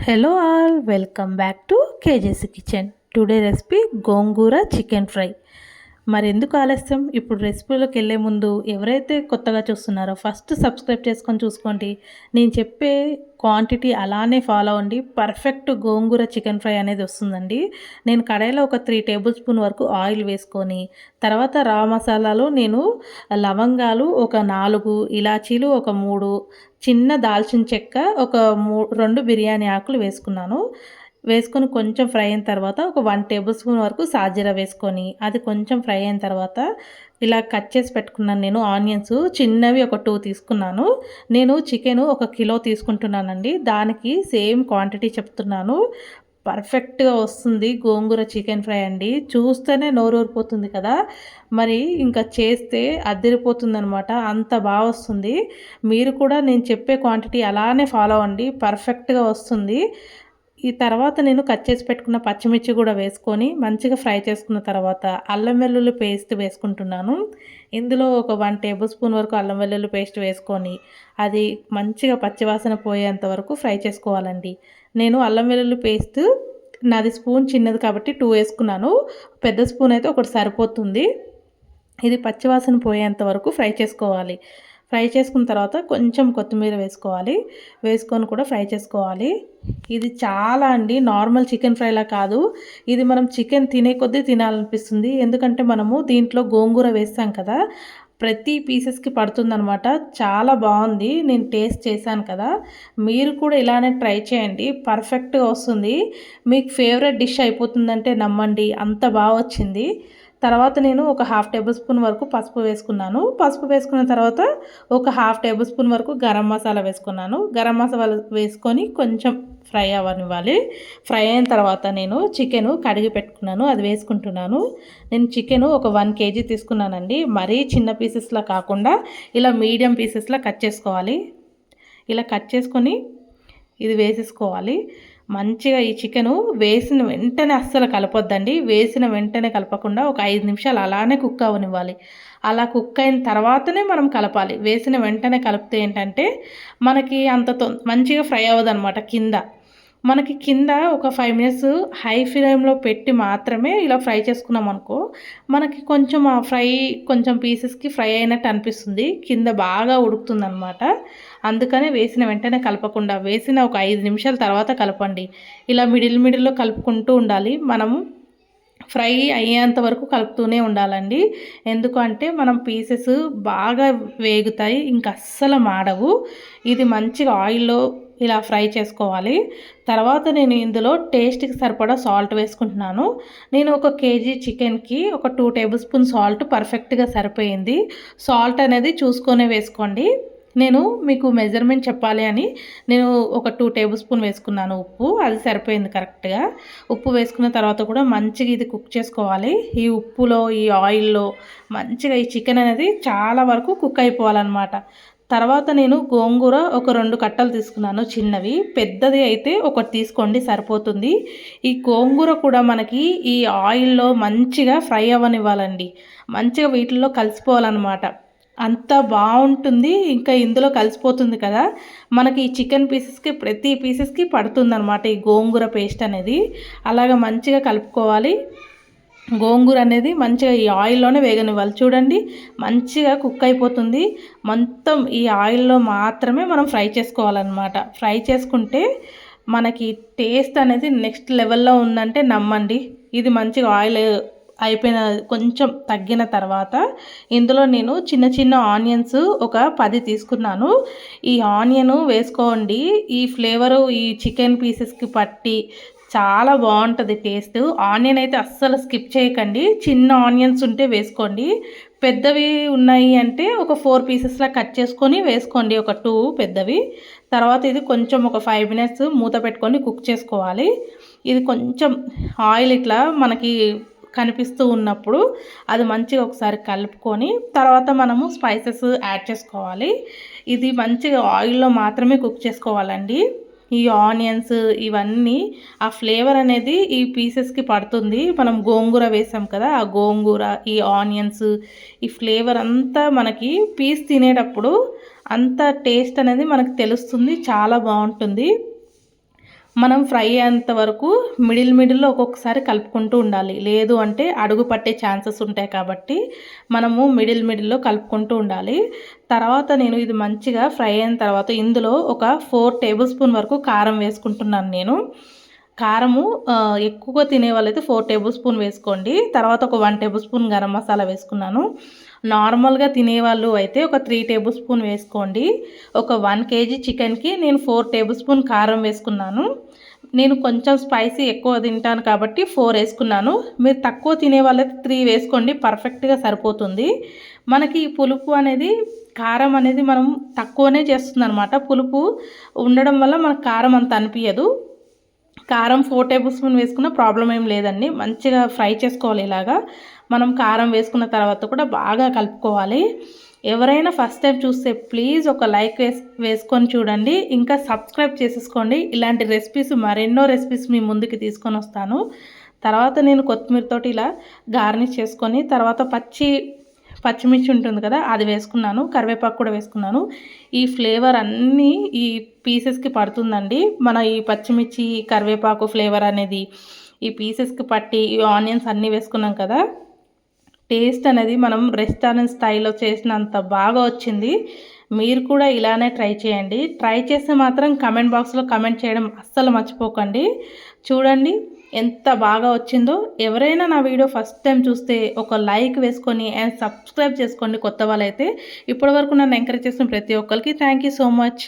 Hello all welcome back to KJC kitchen today recipe gongura chicken fry మరెందుకు ఆలస్యం? ఇప్పుడు రెసిపీలోకి వెళ్ళే ముందు ఎవరైతే కొత్తగా చూస్తున్నారో ఫస్ట్ సబ్స్క్రైబ్ చేసుకొని చూసుకోండి. నేను చెప్పే క్వాంటిటీ అలానే ఫాలో అవ్వండి. పర్ఫెక్ట్ గోంగూర చికెన్ ఫ్రై అనేది వస్తుందండి. నేను కడాయిలో ఒక త్రీ టేబుల్ స్పూన్ వరకు ఆయిల్ వేసుకొని తర్వాత రా మసాలాలు నేను లవంగాలు ఒక నాలుగు ఇలాచీలు ఒక మూడు చిన్న దాల్చిన చెక్క ఒక మూ రెండు బిర్యానీ ఆకులు వేసుకున్నాను. వేసుకొని కొంచెం ఫ్రై అయిన తర్వాత ఒక వన్ టేబుల్ స్పూన్ వరకు సాజీరా వేసుకొని అది కొంచెం ఫ్రై అయిన తర్వాత ఇలా కట్ చేసి పెట్టుకున్నాను నేను ఆనియన్స్. చిన్నవి ఒక టూ తీసుకున్నాను. నేను చికెన్ ఒక కిలో తీసుకుంటున్నానండి. దానికి సేమ్ క్వాంటిటీ చెప్తున్నాను. పర్ఫెక్ట్గా వస్తుంది గోంగూర చికెన్ ఫ్రై అండి. చూస్తేనే నోరూరిపోతుంది కదా. మరి ఇంకా చేస్తే అద్దరిపోతుందనమాట అంత బాగా వస్తుంది. మీరు కూడా నేను చెప్పే క్వాంటిటీ అలానే ఫాలో అవ్వండి. పర్ఫెక్ట్గా వస్తుంది. ఈ తర్వాత నేను కట్ చేసి పెట్టుకున్న పచ్చిమిర్చి కూడా వేసుకొని మంచిగా ఫ్రై చేసుకున్న తర్వాత అల్లం వెల్లుల్లి పేస్ట్ వేసుకుంటున్నాను. ఇందులో ఒక వన్ టేబుల్ స్పూన్ వరకు అల్లం వెల్లుల్లి పేస్ట్ వేసుకొని అది మంచిగా పచ్చివాసన పోయేంత వరకు ఫ్రై చేసుకోవాలండి. నేను అల్లం వెల్లుల్లి పేస్ట్ నాది స్పూన్ చిన్నది కాబట్టి టూ వేసుకున్నాను. పెద్ద స్పూన్ అయితే ఒకటి సరిపోతుంది. ఇది పచ్చివాసన పోయేంత వరకు ఫ్రై చేసుకోవాలి. ఫ్రై చేసుకున్న తర్వాత కొంచెం కొత్తిమీర వేసుకోవాలి. వేసుకొని కూడా ఫ్రై చేసుకోవాలి. ఇది చాలా అండి నార్మల్ చికెన్ ఫ్రైలా కాదు. ఇది మనం చికెన్ తినే కొద్దీ తినాలనిపిస్తుంది. ఎందుకంటే మనము దీంట్లో గోంగూర వేస్తాం కదా ప్రతి పీసెస్కి పడుతుందనమాట చాలా బాగుంది. నేను టేస్ట్ చేశాను కదా. మీరు కూడా ఇలానే ట్రై చేయండి. పర్ఫెక్ట్గా వస్తుంది. మీకు ఫేవరెట్ డిష్ అయిపోతుందంటే నమ్మండి. అంత బాగా వచ్చింది. తర్వాత నేను ఒక హాఫ్ టేబుల్ స్పూన్ వరకు పసుపు వేసుకున్నాను. పసుపు వేసుకున్న తర్వాత ఒక హాఫ్ టేబుల్ స్పూన్ వరకు గరం మసాలా వేసుకున్నాను. గరం మసాలా వేసుకొని కొంచెం ఫ్రై అవ్వనివ్వాలి. ఫ్రై అయిన తర్వాత నేను చికెన్ కడిగి పెట్టుకున్నాను. అది వేసుకుంటున్నాను. నేను చికెన్ ఒక వన్ కేజీ తీసుకున్నానండి. మరీ చిన్న పీసెస్లా కాకుండా ఇలా మీడియం పీసెస్లా కట్ చేసుకోవాలి. ఇలా కట్ చేసుకొని ఇది వేసేసుకోవాలి. మంచిగా ఈ చికెను వేసిన వెంటనే అస్సలు కలపొద్దండి. వేసిన వెంటనే కలపకుండా ఒక ఐదు నిమిషాలు అలానే కుక్ అవనివ్వాలి. అలా కుక్ అయిన తర్వాతనే మనం కలపాలి. వేసిన వెంటనే కలిపితే ఏంటంటే మనకి అంత మంచిగా ఫ్రై అవ్వదు కింద. మనకి కింద ఒక ఫైవ్ మినిట్స్ హై ఫ్లేమ్లో పెట్టి మాత్రమే ఇలా ఫ్రై చేసుకున్నాం అనుకో మనకి కొంచెం ఆ ఫ్రై కొంచెం పీసెస్కి ఫ్రై అయినట్టు అనిపిస్తుంది. కింద బాగా ఉడుకుతుంది అనమాట అందుకనే వేసిన వెంటనే కలపకుండా వేసిన ఒక ఐదు నిమిషాల తర్వాత కలపండి. ఇలా మిడిల్ మిడిల్లో కలుపుకుంటూ ఉండాలి. మనము ఫ్రై అయ్యేంత వరకు కలుపుతూనే ఉండాలండి. ఎందుకంటే మనం పీసెస్ బాగా వేగుతాయి ఇంకా అస్సలు మాడవు. ఇది మంచిగా ఆయిల్లో ఇలా ఫ్రై చేసుకోవాలి. తర్వాత నేను ఇందులో టేస్ట్కి సరిపడా సాల్ట్ వేసుకుంటున్నాను. నేను ఒక కేజీ చికెన్కి ఒక టూ టేబుల్ స్పూన్ సాల్ట్ పర్ఫెక్ట్గా సరిపోయింది. సాల్ట్ అనేది చూసుకొనే వేసుకోండి. నేను మీకు మెజర్మెంట్ చెప్పాలి అని నేను ఒక టూ టేబుల్ స్పూన్ వేసుకున్నాను ఉప్పు. అది సరిపోయింది కరెక్ట్గా ఉప్పు వేసుకున్న తర్వాత కూడా మంచిగా ఇది కుక్ చేసుకోవాలి. ఈ ఉప్పులో ఈ ఆయిల్లో మంచిగా ఈ చికెన్ అనేది చాలా వరకు కుక్ అయిపోవాలన్నమాట. తర్వాత నేను గోంగూర ఒక రెండు కట్టలు తీసుకున్నాను చిన్నవి. పెద్దది అయితే ఒకటి తీసుకోండి సరిపోతుంది. ఈ గోంగూర కూడా మనకి ఈ ఆయిల్లో మంచిగా ఫ్రై అవ్వనివ్వాలండి. మంచిగా వీటిల్లో కలిసిపోవాలన్నమాట. అంత బాగుంటుంది ఇంకా ఇందులో కలిసిపోతుంది కదా. మనకి ఈ చికెన్ పీసెస్కి ప్రతి పీసెస్కి పడుతుంది అనమాట ఈ గోంగూర పేస్ట్ అనేది. అలాగ మంచిగా కలుపుకోవాలి. గోంగూర అనేది మంచిగా ఈ ఆయిల్లోనే వేగనివ్వాలి. చూడండి మంచిగా కుక్ అయిపోతుంది. మొత్తం ఈ ఆయిల్లో మాత్రమే మనం ఫ్రై చేసుకోవాలన్నమాట. ఫ్రై చేసుకుంటే మనకి టేస్ట్ అనేది నెక్స్ట్ లెవెల్లో ఉందంటే నమ్మండి. ఇది మంచిగా ఆయిల్ అయిపోయిన కొంచెం తగ్గిన తర్వాత ఇందులో నేను చిన్న చిన్న ఆనియన్స్ ఒక పది తీసుకున్నాను. ఈ ఆనియన్ వేసుకోండి. ఈ ఫ్లేవరు ఈ చికెన్ పీసెస్కి పట్టి చాలా బాగుంటుంది టేస్ట్. ఆనియన్ అయితే అస్సలు స్కిప్ చేయకండి. చిన్న ఆనియన్స్ ఉంటే వేసుకోండి. పెద్దవి ఉన్నాయి అంటే ఒక ఫోర్ పీసెస్లా కట్ చేసుకొని వేసుకోండి. ఒక టూ పెద్దవి. తర్వాత ఇది కొంచెం ఒక ఫైవ్ మినిట్స్ మూత పెట్టుకొని కుక్ చేసుకోవాలి. ఇది కొంచెం ఆయిల్ ఇట్లా మనకి కనిపిస్తూ ఉన్నప్పుడు అది మంచిగా ఒకసారి కలుపుకొని తర్వాత మనము స్పైసెస్ యాడ్ చేసుకోవాలి. ఇది మంచిగా ఆయిల్లో మాత్రమే కుక్ చేసుకోవాలండి. ఈ ఆనియన్స్ ఇవన్నీ ఆ ఫ్లేవర్ అనేది ఈ పీసెస్కి పడుతుంది. మనం గోంగూర వేసాం కదా ఆ గోంగూర ఈ ఆనియన్స్ ఈ ఫ్లేవర్ అంతా మనకి పీస్ తినేటప్పుడు అంత టేస్ట్ అనేది మనకు తెలుస్తుంది చాలా బాగుంటుంది. మనం ఫ్రై అయ్యేంత వరకు మిడిల్ మిడిల్లో ఒక్కొక్కసారి కలుపుకుంటూ ఉండాలి. లేదు అంటే అడుగు పట్టే ఛాన్సెస్ ఉంటాయి కాబట్టి మనము మిడిల్ మిడిల్లో కలుపుకుంటూ ఉండాలి. తర్వాత నేను ఇది మంచిగా ఫ్రై అయిన తర్వాత ఇందులో ఒక ఫోర్ టేబుల్ స్పూన్ వరకు కారం వేసుకుంటున్నాను నేను. కారము ఎక్కువగా తినే వాళ్ళైతే ఫోర్ టేబుల్ స్పూన్ వేసుకోండి. తర్వాత ఒక one tablespoon garam masala వేసుకున్నాను. నార్మల్గా తినేవాళ్ళు అయితే ఒక త్రీ టేబుల్ స్పూన్ వేసుకోండి. ఒక వన్ కేజీ చికెన్కి నేను ఫోర్ టేబుల్ స్పూన్ కారం వేసుకున్నాను. నేను కొంచెం స్పైసీ ఎక్కువ తింటాను కాబట్టి ఫోర్ వేసుకున్నాను. మీరు తక్కువ తినే వాళ్ళైతే త్రీ వేసుకోండి పర్ఫెక్ట్గా సరిపోతుంది. మనకి పులుపు అనేది కారం అనేది మనం తక్కువనే చేస్తుంది అనమాట పులుపు ఉండడం వల్ల మనకు కారం అంత అనిపించదు కారం ఫోర్ టేబుల్ స్పూన్ వేసుకున్న ప్రాబ్లం ఏం లేదండి. మంచిగా ఫ్రై చేసుకోవాలి ఇలాగా. మనం కారం వేసుకున్న తర్వాత కూడా బాగా కలుపుకోవాలి. ఎవరైనా ఫస్ట్ టైం చూస్తే ప్లీజ్ ఒక లైక్ వేస్ వేసుకొని చూడండి. ఇంకా సబ్స్క్రైబ్ చేసేసుకోండి. ఇలాంటి రెసిపీస్ మరెన్నో రెసిపీస్ మీ ముందుకి తీసుకొని వస్తాను. తర్వాత నేను కొత్తిమీరతోటి ఇలా గార్నిష్ చేసుకొని తర్వాత పచ్చి పచ్చిమిర్చి ఉంటుంది కదా అది వేసుకున్నాను కరివేపాకు కూడా వేసుకున్నాను. ఈ ఫ్లేవర్ అన్నీ ఈ పీసెస్కి పడుతుందండి. మన ఈ పచ్చిమిర్చి కరివేపాకు ఫ్లేవర్ అనేది ఈ పీసెస్కి పట్టి ఈ ఆనియన్స్ అన్నీ వేసుకున్నాం కదా టేస్ట్ అనేది మనం రెస్టారెంట్ స్టైల్లో చేసినంత బాగా వచ్చింది. మీరు కూడా ఇలానే ట్రై చేయండి. ట్రై చేస్తే మాత్రం కమెంట్ బాక్స్లో కమెంట్ చేయడం అస్సలు మర్చిపోకండి. చూడండి ఎంత బాగా వచ్చిందో. ఎవరైనా నా వీడియో ఫస్ట్ టైం చూస్తే ఒక లైక్ వేసుకొని అండ్ సబ్స్క్రైబ్ చేసుకోండి కొత్త వాళ్ళైతే. ఇప్పటివరకు నన్ను ఎంకరేజ్ చేసిన ప్రతి ఒక్కరికి థ్యాంక్ యూ సో మచ్.